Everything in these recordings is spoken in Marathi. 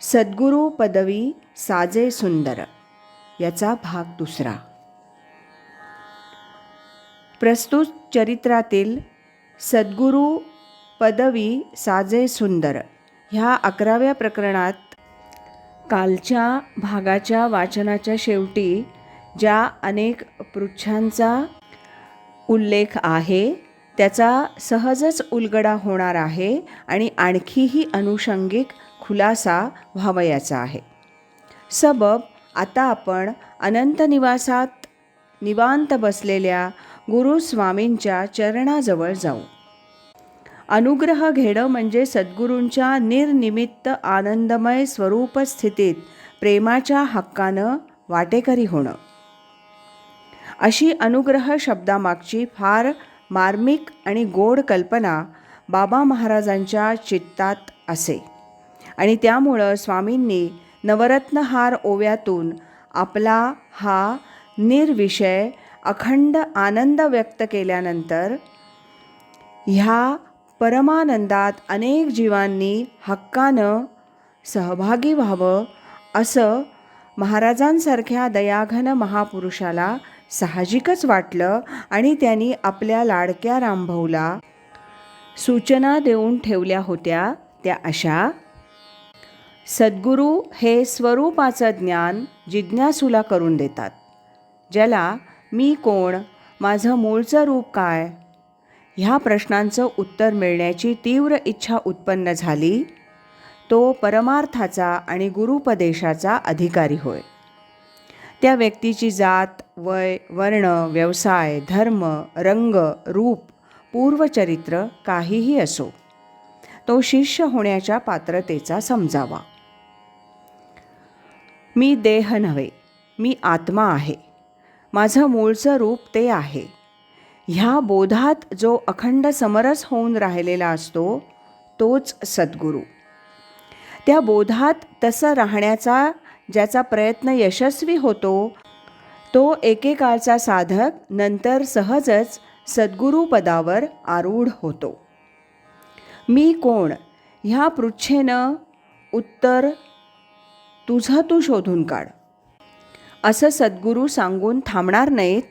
सद्गुरू पदवी साजे सुंदर याचा भाग दुसरा. प्रस्तुत चरित्रातील सद्गुरू पदवी साजे सुंदर ह्या अकराव्या प्रकरणात कालच्या भागाच्या वाचनाच्या शेवटी ज्या अनेक पृच्छांचा उल्लेख आहे त्याचा सहजच उलगडा होणार आहे आणि आणखीही अनुषंगिक खुलासा व्हावयाचा आहे. सबब आता आपण अनंत निवासात निवांत बसलेल्या गुरुस्वामींच्या चरणाजवळ जाऊ. अनुग्रह घेणं म्हणजे सद्गुरूंच्या निर्निमित्त आनंदमय स्वरूप स्थितीत प्रेमाच्या हक्कानं वाटेकरी होणं. अशी अनुग्रह शब्दामागची फार मार्मिक आणि गोड कल्पना बाबा महाराजांच्या चित्तात असे. आणि त्यामुळं स्वामींनी नवरत्नहार ओव्यातून आपला हा निर्विषय अखंड आनंद व्यक्त केल्यानंतर ह्या परमानंदात अनेक जीवांनी हक्कानं सहभागी व्हावं असं महाराजांसारख्या दयाघन महापुरुषाला साहजिकच वाटलं आणि त्यांनी आपल्या लाडक्या रामभाऊला सूचना देऊन ठेवल्या होत्या त्या अशा सद्गुरू हे स्वरूपाचं ज्ञान जिज्ञासूला करून देतात. ज्याला मी कोण? माझं मूळचं रूप काय? ह्या प्रश्नांचं उत्तर मिळण्याची तीव्र इच्छा उत्पन्न झाली. तो परमार्थाचा आणि गुरुपदेशाचा अधिकारी होय. त्या व्यक्तीची जात वय वर्ण व्यवसाय धर्म रंग रूप पूर्वचरित्र काहीही असो. तो शिष्य होण्याच्या पात्रतेचा समजावा. मी देह नव्हे मी आत्मा आहे. माझं मूळचं रूप ते आहे. ह्या बोधात जो अखंड समरस होऊन राहिलेला असतो तोच सद्गुरू. त्या बोधात तसं राहण्याचा ज्याचा प्रयत्न यशस्वी होतो तो एकेकाळचा साधक नंतर सहजच सद्गुरूपदावर आरूढ होतो. मी कोण? ह्या पृच्छेनं उत्तर तुझं तू शोधून काढ. असं सद्गुरू सांगून थांबणार नाहीत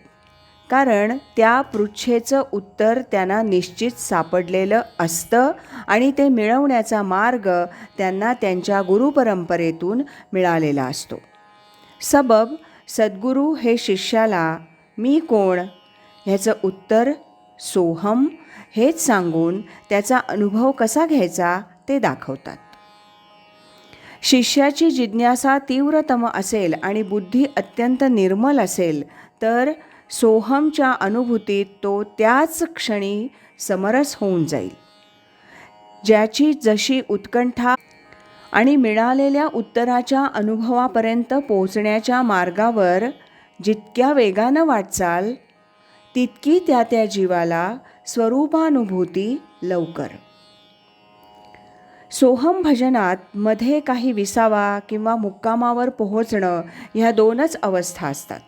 कारण त्या पृच्छेचं उत्तर त्यांना निश्चित सापडलेलं असतं आणि ते मिळवण्याचा मार्ग त्यांना त्यांच्या गुरुपरंपरेतून मिळालेला असतो. सबब सद्गुरू हे शिष्याला मी कोण? ह्याचं उत्तर सोहम हेच सांगून त्याचा अनुभव कसा घ्यायचा ते दाखवतात. शिष्याची जिज्ञासा तीव्रतम असेल आणि बुद्धी अत्यंत निर्मल असेल तर सोहमच्या अनुभूतीत तो त्याच क्षणी समरस होऊन जाईल. ज्याची जशी उत्कंठा आणि मिळालेल्या उत्तराच्या अनुभवापर्यंत पोचण्याच्या मार्गावर जितक्या वेगानं वाटचाल तितकी त्या त्या जीवाला स्वरूपानुभूती लवकर. सोहम भजनात मध्ये काही विसावा किंवा मुक्कामावर पोहोचणं ह्या दोनच अवस्था असतात.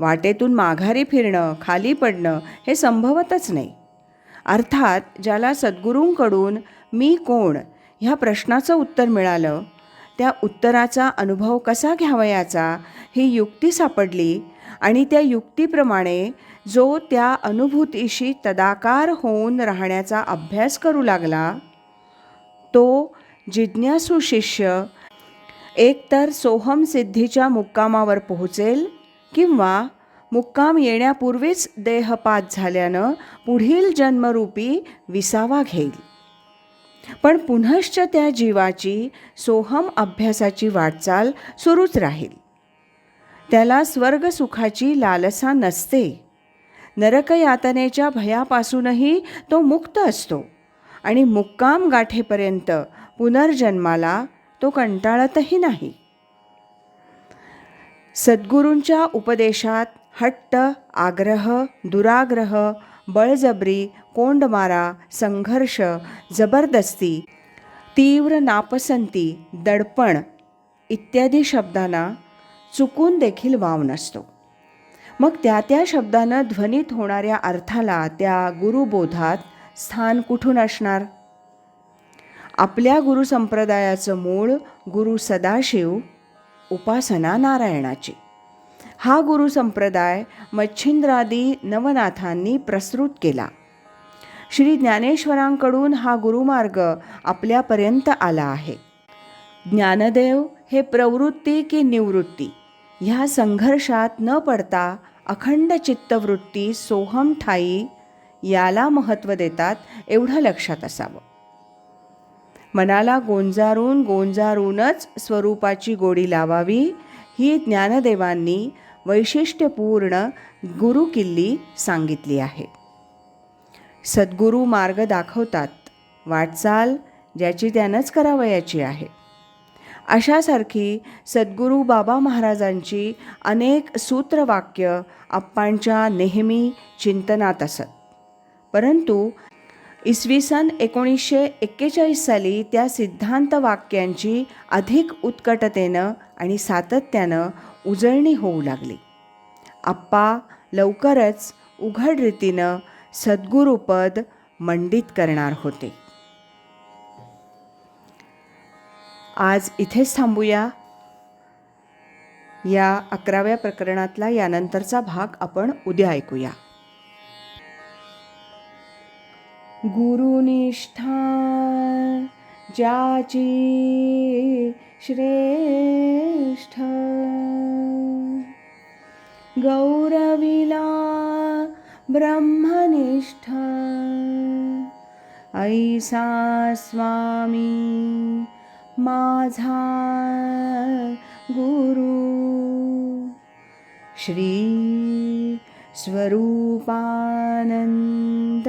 वाटेतून माघारी फिरणं खाली पडणं हे संभवतच नाही. अर्थात ज्याला सद्गुरूंकडून मी कोण ह्या प्रश्नाचं उत्तर मिळालं त्या उत्तराचा अनुभव कसा घ्यावयाचा ही युक्ती सापडली आणि त्या युक्तीप्रमाणे जो त्या अनुभूतीशी तदाकार होऊन राहण्याचा अभ्यास करू लागला तो जिज्ञासू शिष्य एकतर सोहम सिद्धीच्या मुक्कामावर पोहोचेल किंवा मुक्काम येण्यापूर्वीच देहपात झाल्यानं पुढील जन्मरूपी विसावा घेईल. पण पुनश्च त्या जीवाची सोहम अभ्यासाची वाटचाल सुरूच राहील. त्याला स्वर्गसुखाची लालसा नसते. नरकयातनेच्या भयापासूनही तो मुक्त असतो. आणि मुक्काम गाठेपर्यंत पुनर्जन्माला तो कंटाळतही नाही. सद्गुरूंच्या उपदेशात हट्ट आग्रह दुराग्रह बळजबरी कोंडमारा संघर्ष जबरदस्ती तीव्र नापसंती दडपण इत्यादी शब्दांना चुकून देखील वाव नसतो. मग त्या त्या शब्दानं ध्वनित होणाऱ्या अर्थाला त्या गुरुबोधात स्थान कुठून असणार? आपल्या गुरुसंप्रदायाचं मूळ गुरु सदाशिव उपासना नारायणाची. हा गुरु संप्रदाय मच्छिंद्रादी नवनाथांनी प्रस्तुत केला. श्री ज्ञानेश्वरांकडून हा गुरुमार्ग आपल्यापर्यंत आला आहे. ज्ञानदेव हे प्रवृत्ती की निवृत्ती? ह्या संघर्षात न पडता अखंड चित्तवृत्ती सोहम ठाई याला महत्त्व देतात एवढं लक्षात असावं. मनाला गोंजारून गोंजारूनच स्वरूपाची गोडी लावावी ही ज्ञानदेवांनी वैशिष्ट्यपूर्ण गुरुकिल्ली सांगितली आहे. सद्गुरू मार्ग दाखवतात वाटचाल ज्याची त्यानंच करावयाची आहे. अशासारखी सद्गुरू बाबा महाराजांची अनेक सूत्रवाक्य आप्पांच्या नेहमी चिंतनात असत. परंतु इसवी सन एकोणीसशे एक्केचाळीस साली त्या सिद्धांत वाक्यांची अधिक उत्कटतेनं आणि सातत्यानं उजळणी होऊ लागली. आप्पा लवकरच उघड रीतीनं सद्गुरुपद मंडित करणार होते. आज इथेच थांबूया. या अकराव्या प्रकरणातला यानंतरचा भाग आपण उद्या ऐकूया. गुरुनिष्ठा ज्याची श्रेष्ठ. गौरविला ब्रह्मनिष्ठ. ऐसा स्वामी माझा गुरु. श्री स्वरूपानंद